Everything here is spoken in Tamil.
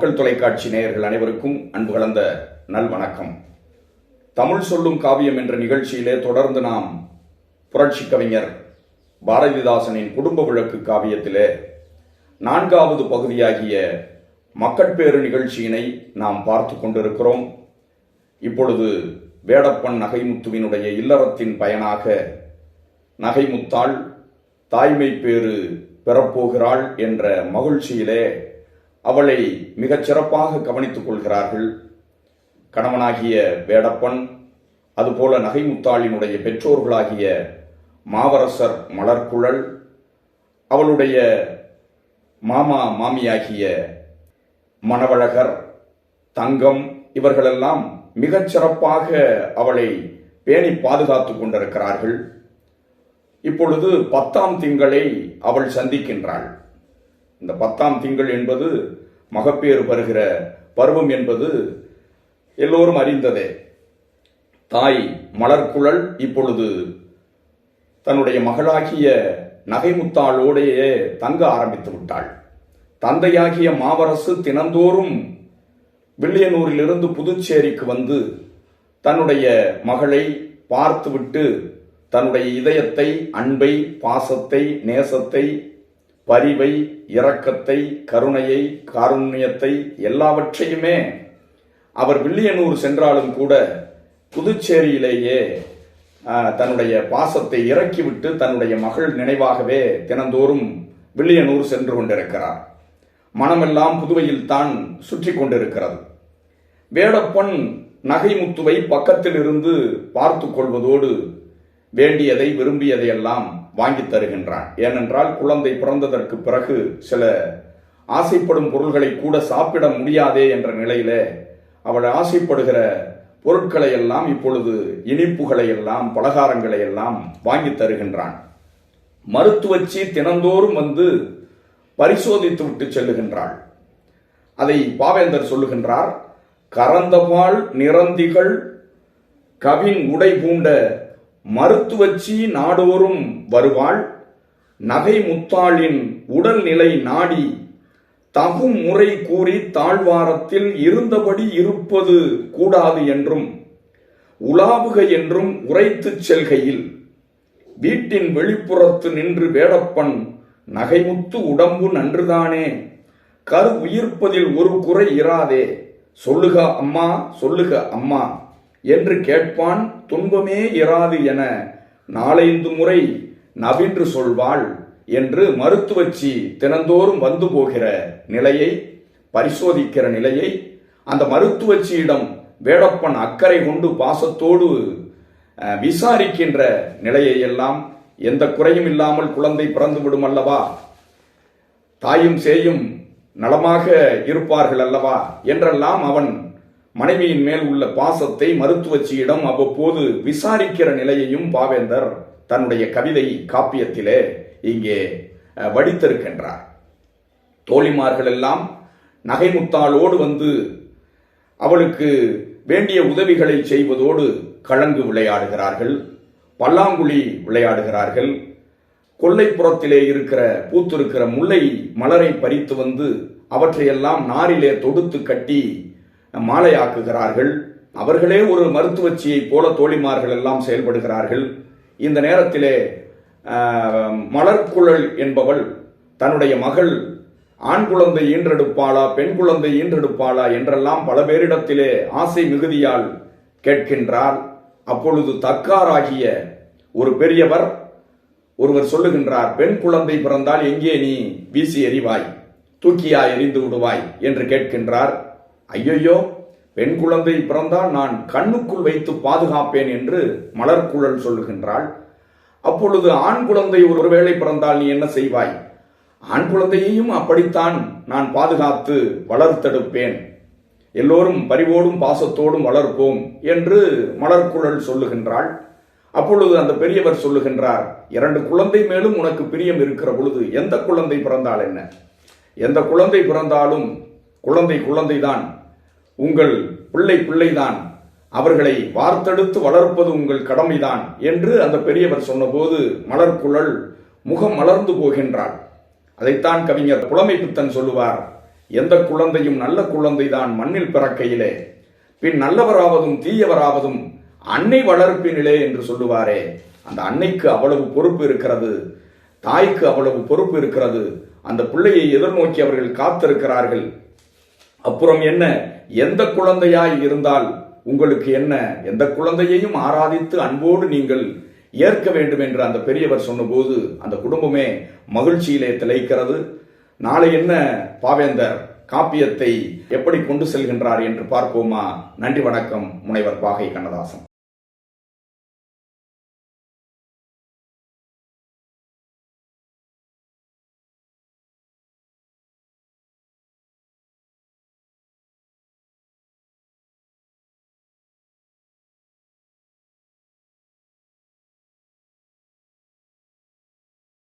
மக்கள் தொலைக்காட்சி நேயர்கள் அனைவருக்கும் அன்பு கலந்த நல்வணக்கம். தமிழ் சொல்லும் காவியம் என்ற நிகழ்ச்சியிலே தொடர்ந்து நாம் புரட்சி கவிஞர் பாரதிதாசனின் குடும்ப விளக்கு காவியத்திலே நான்காவது பகுதியாகிய மக்கட்பேறு நிகழ்ச்சியினை நாம் பார்த்து கொண்டிருக்கிறோம். இப்பொழுது வேடப்பன் நகைமுத்துவினுடைய இல்லறத்தின் பயனாக நகைமுத்தாள் தாய்மை பேறு பெறப்போகிறாள் என்ற மகிழ்ச்சியிலே அவளை மிகச் சிறப்பாக கவனித்துக் கொள்கிறார்கள். கணவனாகிய வேடப்பன் அதுபோல நகைமுத்தாளினுடைய பெற்றோர்களாகிய மாவரசர் மலர்குழல் அவளுடைய மாமா மாமியாகிய மணவழகர் தங்கம் இவர்களெல்லாம் மிகச் சிறப்பாக அவளை பேணி பாதுகாத்து கொண்டிருக்கிறார்கள். இப்பொழுது பத்தாம் திங்களை அவள் சந்திக்கின்றாள். இந்த பத்தாம் திங்கள் என்பது மகப்பேறு வருகிற பருவம் என்பது எல்லோரும் அறிந்ததே. தாய் மலர்குழல் இப்பொழுது தன்னுடைய மகளாகிய நகைமுத்தாளோடையே தங்க ஆரம்பித்து விட்டாள். தந்தையாகிய மாவரசு தினந்தோறும் வில்லியனூரிலிருந்து புதுச்சேரிக்கு வந்து தன்னுடைய மகளை பார்த்துவிட்டு தன்னுடைய இதயத்தை அன்பை பாசத்தை நேசத்தை பரிவை இரக்கத்தை கருணையை காருண்யத்தை எல்லாவற்றையுமே அவர் வில்லியனூர் சென்றாலும் கூட புதுச்சேரியிலேயே தன்னுடைய பாசத்தை இறக்கிவிட்டு தன்னுடைய மகள் நினைவாகவே தினந்தோறும் வில்லியனூர் சென்று கொண்டிருக்கிறார். மனமெல்லாம் புதுவையில் தான் சுற்றி கொண்டிருக்கிறது. வேடப்பன் நகைமுத்துவை பக்கத்தில் இருந்து பார்த்து கொள்வதோடு வேண்டியதை விரும்பியதையெல்லாம் வாங்கி தருகின்றான். ஏனென்றால் குழந்தை பிறந்ததற்கு பிறகு சில ஆசைப்படும் பொருள்களை கூட சாப்பிட முடியாதே என்ற நிலையிலே அவள் ஆசைப்படுகிற பொருட்களை எல்லாம் இப்பொழுது இனிப்புகளை எல்லாம் பலகாரங்களை எல்லாம் வாங்கி தருகின்றான். மருத்துவச்சி தினந்தோறும் வந்து பரிசோதித்து விட்டு செல்லுகின்றாள். அதை பாவேந்தர் சொல்லுகின்றார் கறந்தபால் நிறந்திகள் கவின் உடை பூண்ட மருத்துவச்சி நாடோறும் வருவாள் நகை முத்தாளின் உடல்நிலை நாடி தகும் முறை கூறி தாழ்வாரத்தில் இருந்தபடி இருப்பது கூடாது என்றும் உலாவுக என்றும் உரைத்துச் செல்கையில் வீட்டின் வெளிப்புறத்து நின்று வேடப்பன் நகைமுத்து உடம்பு நன்றுதானே கரு உயிர்ப்பதில் ஒரு குறை இராதே சொல்லுக அம்மா சொல்லுக அம்மா. என்று கேட்பான் துன்பமே இராது என நாலைந்து முறை நவின்று சொல்வாள் என்று மருத்துவச்சி தினந்தோறும் வந்து போகிற நிலையை பரிசோதிக்கிற நிலையை அந்த மருத்துவச்சியிடம் வேடப்பன் அக்கறை கொண்டு பாசத்தோடு விசாரிக்கின்ற நிலையை எல்லாம் எந்த குறையும் இல்லாமல் குழந்தை பிறந்து விடும் அல்லவா? தாயும் சேயும் நலமாக இருப்பார்கள் அல்லவா? என்றெல்லாம் அவன் மனைவியின் மேல் உள்ள பாசத்தை மருத்துவச்சியிடம் அவ்வப்போது விசாரிக்கிற நிலையையும் பாவேந்தர் தன்னுடைய கவிதை காப்பியத்திலே இங்கே வடித்திருக்கின்றார். தோழிமார்கள் எல்லாம் நகைமுத்தாளோடு வந்து அவளுக்கு வேண்டிய உதவிகளை செய்வதோடு கழங்கு விளையாடுகிறார்கள் பல்லாங்குழி விளையாடுகிறார்கள். கொல்லைப்புறத்திலே இருக்கிற பூத்திருக்கிற முல்லை மலரை பறித்து வந்து அவற்றையெல்லாம் நாரிலே தொடுத்து கட்டி மாலையாக்குகிறார்கள். அவர்களே ஒரு மருத்துவச்சியைப் போல தோழிமார்கள் எல்லாம் செயல்படுகிறார்கள். இந்த நேரத்திலே மலர்குழல் என்பவள் தன்னுடைய மகள் ஆண் குழந்தை ஈன்றெடுப்பாளா பெண் குழந்தை ஈன்றெடுப்பாளா என்றெல்லாம் பல பேரிடத்திலே ஆசை மிகுதியால் கேட்கின்றார். அப்பொழுது தக்காராகிய ஒரு பெரியவர் ஒருவர் சொல்லுகின்றார் பெண் குழந்தை பிறந்தால் எங்கே நீ வீசி எறிவாய்? தூக்கியா எரிந்து விடுவாய்? என்று கேட்கின்றார். ஐயையோ பெண் குழந்தை பிறந்தால் நான் கண்ணுக்குள் வைத்து பாதுகாப்பேன் என்று மலர்குழல் சொல்லுகின்றாள். அப்பொழுது ஆண் குழந்தை ஒருவேளை பிறந்தால் நீ என்ன செய்வாய்? ஆண் குழந்தையையும் அப்படித்தான் நான் பாதுகாத்து வளர்த்தெடுப்பேன். எல்லோரும் பரிவோடும் பாசத்தோடும் வளர்ப்போம் என்று மலர்குழல் சொல்லுகின்றாள். அப்பொழுது அந்த பெரியவர் சொல்லுகின்றார் இரண்டு குழந்தை மேலும் உனக்கு பிரியம் இருக்கிற பொழுது எந்த குழந்தை பிறந்தால் என்ன? எந்த குழந்தை பிறந்தாலும் குழந்தை குழந்தைதான். உங்கள் பிள்ளை பிள்ளைதான். அவர்களை வார்த்தெடுத்து வளர்ப்பது உங்கள் கடமைதான் என்று அந்த பெரியவர் சொன்னபோது மலர்குழல் முகம் மலர்ந்து போகின்றாள். அதைத்தான் கவிஞர் புலமை பித்தன் சொல்லுவார் எந்த குழந்தையும் நல்ல குழந்தைதான் மண்ணில் பிறக்கையிலே. பின் நல்லவராவதும் தீயவராவதும் அன்னை வளர்ப்பினிலே என்று சொல்லுவாரே. அந்த அன்னைக்கு அவ்வளவு பொறுப்பு இருக்கிறது தாய்க்கு அவ்வளவு பொறுப்பு இருக்கிறது. அந்த பிள்ளையை எதிர்நோக்கி அவர்கள் காத்திருக்கிறார்கள். அப்புறம் என்ன? எந்த குழந்தையாய் இருந்தால் உங்களுக்கு என்ன? எந்த குழந்தையையும் ஆராதித்து அன்போடு நீங்கள் ஏற்க வேண்டும் என்று அந்த பெரியவர் சொன்னபோது அந்த குடும்பமே மகிழ்ச்சியிலே திளைக்கிறது. நாளை என்ன பாவேந்தர்? காப்பியத்தை எப்படி கொண்டு செல்கின்றார் என்று பார்ப்போமா? நன்றி வணக்கம் முனைவர் பாகை கண்ணதாசன்.